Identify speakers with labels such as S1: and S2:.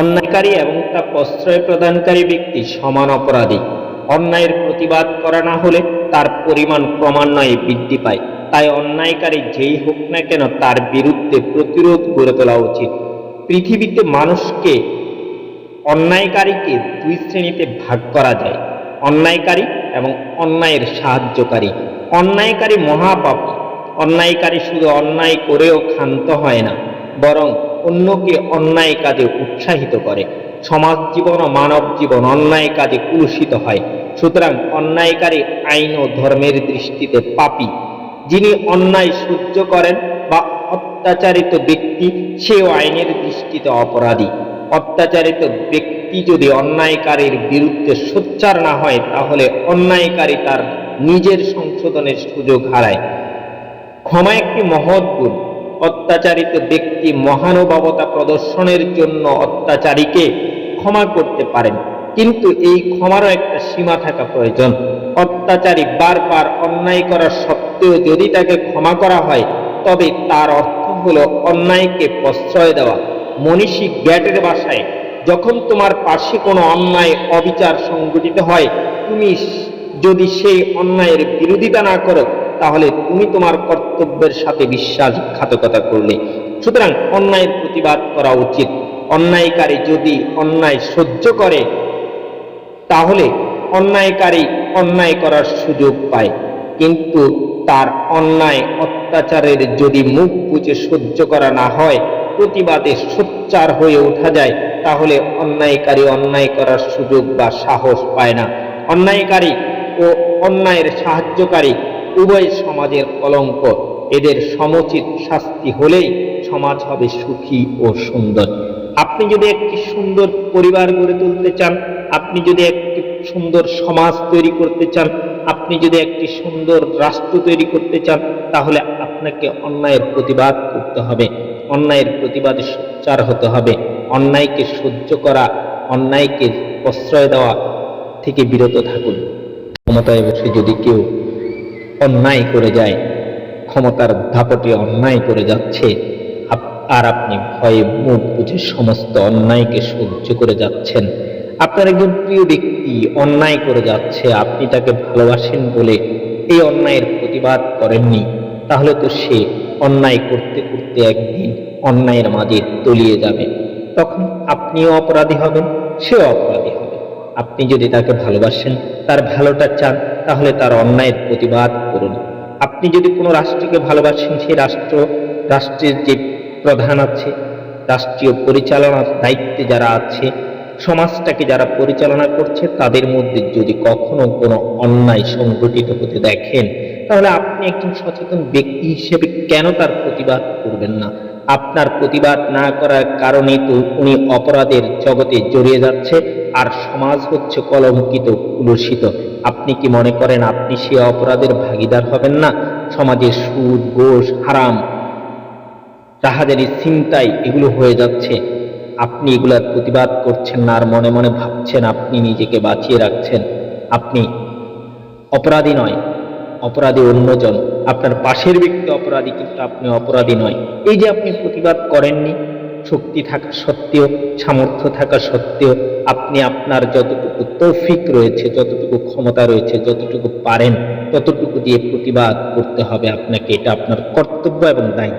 S1: অন্যায়কারী এবং তা প্রশ্রয় প্রদানকারী ব্যক্তি সমান অপরাধী। অন্যায়ের প্রতিবাদ করা না হলে তার পরিমাণ ক্রমান্বয়ে বৃদ্ধি পায়। তাই অন্যায়কারী যেই হোক না কেন তার বিরুদ্ধে প্রতিরোধ গড়ে তোলা উচিত। পৃথিবীতে মানুষকে অন্যায়কারীকে দুই শ্রেণীতে ভাগ করা যায়। অন্যায়কারী এবং অন্যায়ের সাহায্যকারী। অন্যায়কারী মহাপাপী। অন্যায়কারী শুধু অন্যায় করেও ক্ষান্ত হয় না, বরং অন্যকে অন্যায় কাজে উৎসাহিত করে। সমাজ জীবন ও মানব জীবন অন্যায় কাজে কুলুষিত হয়। সুতরাং অন্যায়কারী আইন ও ধর্মের দৃষ্টিতে পাপী। যিনি অন্যায় সহ্য করেন বা অত্যাচারিত ব্যক্তি, সেও আইনের দৃষ্টিতে অপরাধী। অত্যাচারিত ব্যক্তি যদি অন্যায়কারীর বিরুদ্ধে সোচ্চার না হয়, তাহলে অন্যায়কারী তার নিজের সংশোধনের সুযোগ হারায়। ক্ষমা একটি মহৎ গুণ। অত্যাচারিত ব্যক্তি মহানুভবতা প্রদর্শনের জন্য অত্যাচারীকে ক্ষমা করতে পারেন। কিন্তু এই ক্ষমারও একটা সীমা থাকা প্রয়োজন। অত্যাচারী বারবার অন্যায় করার সত্ত্বেও যদি তাকে ক্ষমা করা হয়, তবে তার অর্থ হলো অন্যায়কে প্রশ্রয় দেওয়া। মনীষী গ্যাটের বাসায়, যখন তোমার পাশে কোনো অন্যায় অবিচার সংঘটিত হয়, তুমি যদি সেই অন্যায়ের বিরোধিতা না করো তাহলে তুমি তোমার কর্তব্যের সাথে বিশ্বাসঘাতকতা করলে। সুতরাং অন্যায়ের প্রতিবাদ করা উচিত। অন্যায়কারী যদি অন্যায় সহ্য করে, তাহলে অন্যায়কারী অন্যায় করার সুযোগ পায়। কিন্তু তার অন্যায় অত্যাচারের যদি মুখ বুঝে সহ্য করা না হয়, প্রতিবাদে সোচ্চার হয়ে ওঠা যায়, তাহলে অন্যায়কারী অন্যায় করার সুযোগ বা সাহস পায় না। অন্যায়কারী ও অন্যায়ের সাহায্যকারী উভয় সমাজের কলঙ্ক। এদের সমুচিত শাস্তি হলেই সমাজ হবে সুখী ও সুন্দর। আপনি যদি একটি সুন্দর পরিবার গড়ে তুলতে চান, আপনি যদি একটি সুন্দর সমাজ তৈরি করতে চান, আপনি যদি একটি সুন্দর রাষ্ট্র তৈরি করতে চান, তাহলে আপনাকে অন্যায়ের প্রতিবাদ করতে হবে। অন্যায়ের প্রতিবাদে সোচ্চার হতে হবে। অন্যায়কে সহ্য করা, অন্যায়কে প্রশ্রয় দেওয়া থেকে বিরত থাকুন। ক্ষমতায় বসে যদি কেউ অন্যায় করে যায়, ক্ষমতার ধাপটে অন্যায় করে যাচ্ছে আর আপনি ভয়ে মুখ বুঝে সমস্ত অন্যায়কে সহ্য করে যাচ্ছেন। আপনার একজন প্রিয় ব্যক্তি অন্যায় করে যাচ্ছে, আপনি তাকে ভালোবাসেন বলে এই অন্যায়ের প্রতিবাদ করেননি, তাহলে তো সে অন্যায় করতে করতে একদিন অন্যায়ের মাঝে তলিয়ে যাবে। তখন আপনিও অপরাধী হবেন, সেও অপরাধী হবে। আপনি যদি তাকে ভালোবাসেন, তার ভালোটা চান তাহলে তার অন্যায়ের প্রতিবাদ করুন। আপনি যদি কোনো রাষ্ট্রকে ভালোবাসেন, সেই রাষ্ট্র, রাষ্ট্রের যে প্রধান আছে, রাষ্ট্রীয় পরিচালনার দায়িত্বে যারা আছে, সমাজটাকে যারা পরিচালনা করছে, তাদের মধ্যে যদি কখনো কোনো অন্যায় সংঘটিত হতে দেখেন, তাহলে আপনি একজন সচেতন ব্যক্তি হিসেবে কেন তার প্রতিবাদ করবেন না? আপনার প্রতিবাদ না করার কারণে তো উনি অপরাধের জগতে জড়িয়ে যাচ্ছে, আর সমাজ হচ্ছে কলঙ্কিত, কুলসিত। আপনি কি মনে করেন আপনি সে অপরাধের ভাগিদার হবেন না? সমাজে সুদ ঘোষ হারাম তাহাদেরই চিন্তায় এগুলো হয়ে যাচ্ছে, আপনি এগুলার প্রতিবাদ করছেন না আর মনে মনে ভাবছেন আপনি নিজেকে বাঁচিয়ে রাখছেন। আপনি অপরাধী নয়, অপরাধী অন্যজন। আপনার পাশের ব্যক্তি অপরাধী, কিন্তু আপনি অপরাধী নয়। এই যে আপনি প্রতিবাদ করেননি শক্তি থাকা সত্ত্বেও, সামর্থ্য থাকা সত্ত্বেও আপনি আপনার যতটুকু তৌফিক রয়েছে, যতটুকু ক্ষমতা রয়েছে, যতটুকু পারেন, ততটুকু দিয়ে প্রতিবাদ করতে হবে আপনাকে। এটা আপনার কর্তব্য এবং দায়িত্ব।